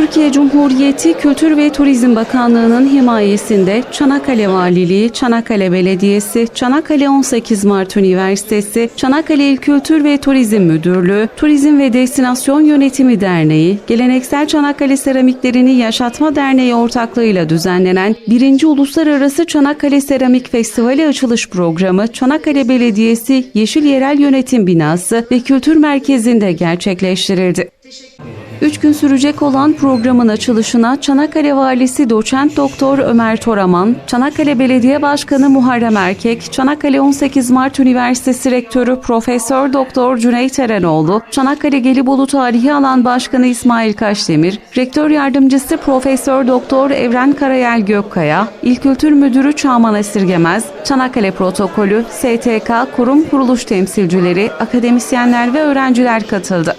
Türkiye Cumhuriyeti Kültür ve Turizm Bakanlığı'nın himayesinde Çanakkale Valiliği, Çanakkale Belediyesi, Çanakkale 18 Mart Üniversitesi, Çanakkale İl Kültür ve Turizm Müdürlüğü, Turizm ve Destinasyon Yönetimi Derneği, Geleneksel Çanakkale Seramiklerini Yaşatma Derneği ortaklığıyla düzenlenen 1. Uluslararası Çanakkale Seramik Festivali açılış programı Çanakkale Belediyesi Yeşil Yerel Yönetim Binası ve Kültür Merkezi'nde gerçekleştirildi. Üç gün sürecek olan programın açılışına Çanakkale Valisi Doçent Doktor Ömer Toraman, Çanakkale Belediye Başkanı Muharrem Erkek, Çanakkale 18 Mart Üniversitesi Rektörü Profesör Doktor Cüneyt Erenoğlu, Çanakkale Gelibolu Tarihi Alan Başkanı İsmail Kaşdemir, Rektör Yardımcısı Profesör Doktor Evren Karayel Gökkaya, İl Kültür Müdürü Çağman Esirgemez, Çanakkale Protokolü, STK, kurum kuruluş temsilcileri, akademisyenler ve öğrenciler katıldı.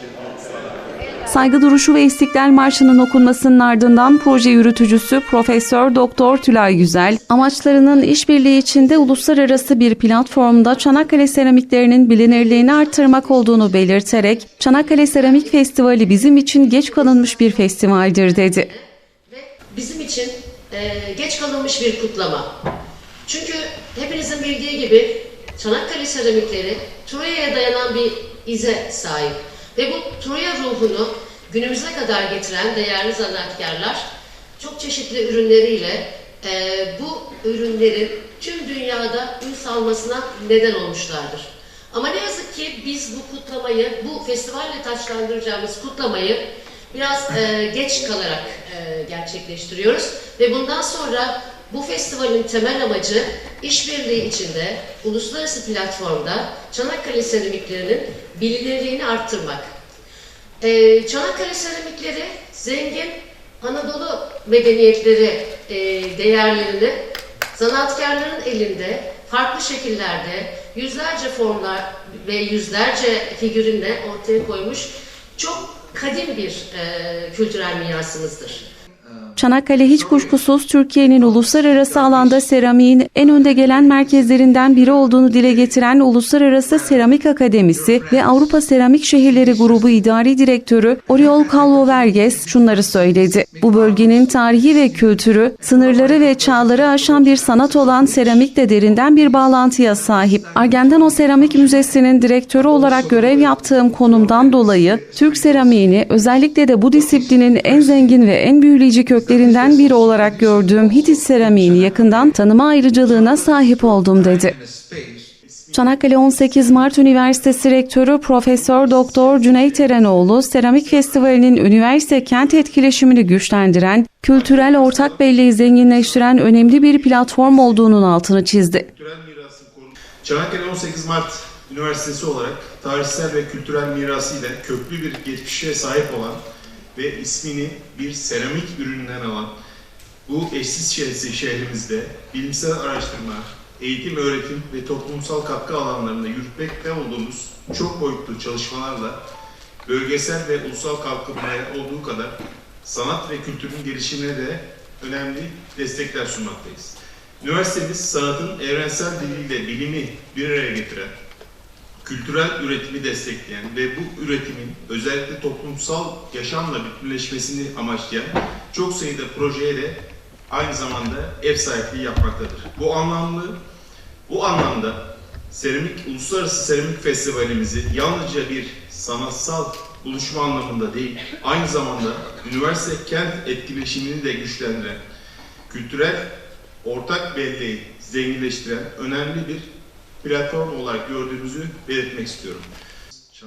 Saygı duruşu ve İstiklal Marşı'nın okunmasının ardından proje yürütücüsü Profesör Doktor Tülay Güzel, amaçlarının işbirliği içinde uluslararası bir platformda Çanakkale seramiklerinin bilinirliğini artırmak olduğunu belirterek, Çanakkale Seramik Festivali bizim için geç kalınmış bir festivaldir dedi. bizim için e, geç kalınmış bir kutlama. Çünkü hepinizin bildiği gibi Çanakkale seramikleri Troya'ya dayanan bir ize sahip. Ve bu Troya ruhunu günümüze kadar getiren değerli sanatkarlar çok çeşitli ürünleriyle e, bu ürünlerin tüm dünyada ün salmasına neden olmuşlardır. Ama ne yazık ki biz bu kutlamayı, bu festivalle taçlandıracağımız kutlamayı biraz e, geç kalarak e, gerçekleştiriyoruz ve bundan sonra bu festivalin temel amacı işbirliği içinde uluslararası platformda Çanakkale seramiklerinin bilinirliğini arttırmak. E, Çanakkale seramikleri zengin Anadolu medeniyetleri e, değerlerini sanatkarların elinde farklı şekillerde yüzlerce formlar ve yüzlerce figürinle ortaya koymuş çok kadim bir e, kültürel mirasımızdır. Çanakkale hiç kuşkusuz Türkiye'nin uluslararası alanda seramiğin en önde gelen merkezlerinden biri olduğunu dile getiren Uluslararası Seramik Akademisi ve Avrupa Seramik Şehirleri Grubu İdari Direktörü Oriol Calvo Verges şunları söyledi. Bu bölgenin tarihi ve kültürü, sınırları ve çağları aşan bir sanat olan seramikle derinden bir bağlantıya sahip. Argendano Seramik Müzesi'nin direktörü olarak görev yaptığım konumdan dolayı Türk seramiğini özellikle de bu disiplinin en zengin ve en büyüleyici köklerinden biri olarak gördüğüm Hitit seramiğini yakından tanıma ayrıcalığına sahip oldum dedi. Çanakkale 18 Mart Üniversitesi Rektörü Profesör Doktor Cüneyt Erenoğlu, Seramik Festivali'nin üniversite kent etkileşimini güçlendiren, kültürel ortak belleği zenginleştiren önemli bir platform olduğunun altını çizdi. Çanakkale 18 Mart Üniversitesi olarak tarihsel ve kültürel mirasıyla köklü bir geçmişe sahip olan ve ismini bir seramik ürününden alan bu eşsiz şehri- şehrimizde bilimsel araştırma, eğitim, öğretim ve toplumsal katkı alanlarında yürütmekte olduğumuz çok boyutlu çalışmalarla bölgesel ve ulusal kalkınmaya olduğu kadar sanat ve kültürün gelişimine de önemli destekler sunmaktayız. Üniversitemiz sanatın evrensel diliyle bilimi bir araya getiren, kültürel üretimi destekleyen ve bu üretimin özellikle toplumsal yaşamla bütünleşmesini amaçlayan çok sayıda projeye de aynı zamanda ev sahipliği yapmaktadır. Bu anlamlı, bu anlamda Seramik Uluslararası Seramik Festivalimizi yalnızca bir sanatsal buluşma anlamında değil, aynı zamanda üniversite kent etkileşimini de güçlendiren, kültürel ortak belleği zenginleştiren önemli bir platform olarak gördüğümüzü belirtmek istiyorum.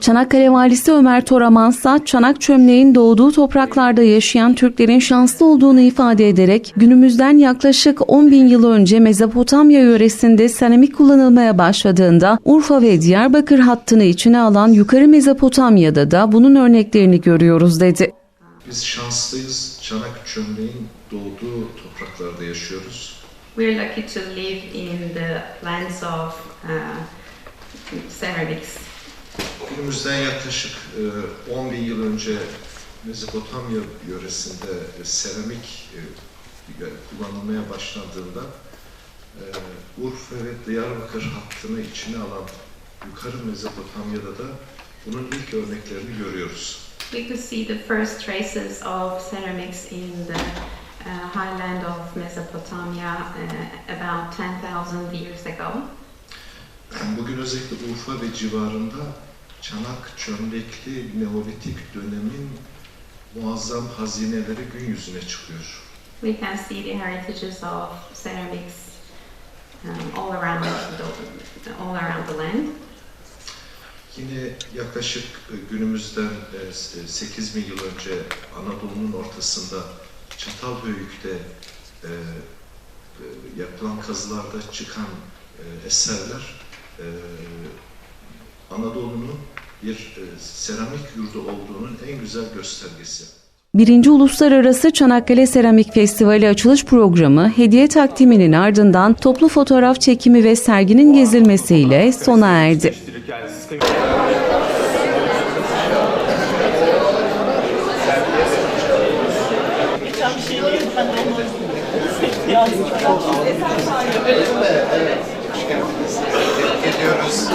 Çanakkale Valisi Ömer Toraman ise çanak çömleğin doğduğu topraklarda yaşayan Türklerin şanslı olduğunu ifade ederek günümüzden yaklaşık 10 bin yıl önce Mezopotamya yöresinde seramik kullanılmaya başladığında Urfa ve Diyarbakır hattını içine alan yukarı Mezopotamya'da da bunun örneklerini görüyoruz dedi. Biz şanslıyız. Çanak çömleğin doğduğu topraklarda yaşıyoruz. We're lucky to live in the lands of uh, ceramics. Günümüzden yaklaşık e, 10 bin yıl önce Mezopotamya yöresinde e, seramik e, kullanılmaya başlandığında e, Urfa ve Diyarbakır hattını içine alan yukarı Mezopotamya'da da bunun ilk örneklerini görüyoruz. We could see the first traces of ceramics in the uh, highland of Mesopotamia uh, about 10,000 years ago. Bugün özellikle Urfa ve civarında çanak çömlekli Neolitik dönemin muazzam hazineleri gün yüzüne çıkıyor. We can see the heritages of ceramics um, all around the, all around the land. Yine yaklaşık e, günümüzden 8 bin yıl önce Anadolu'nun ortasında Çatalhöyük'te e, e, yapılan kazılarda çıkan e, eserler e, Anadolu'nun bir e, seramik yurdu olduğunun en güzel göstergesi. Birinci Uluslararası Çanakkale Seramik Festivali açılış programı hediye takdiminin ardından toplu fotoğraf çekimi ve serginin gezilmesiyle sona erdi. Sistem- Ediyoruz.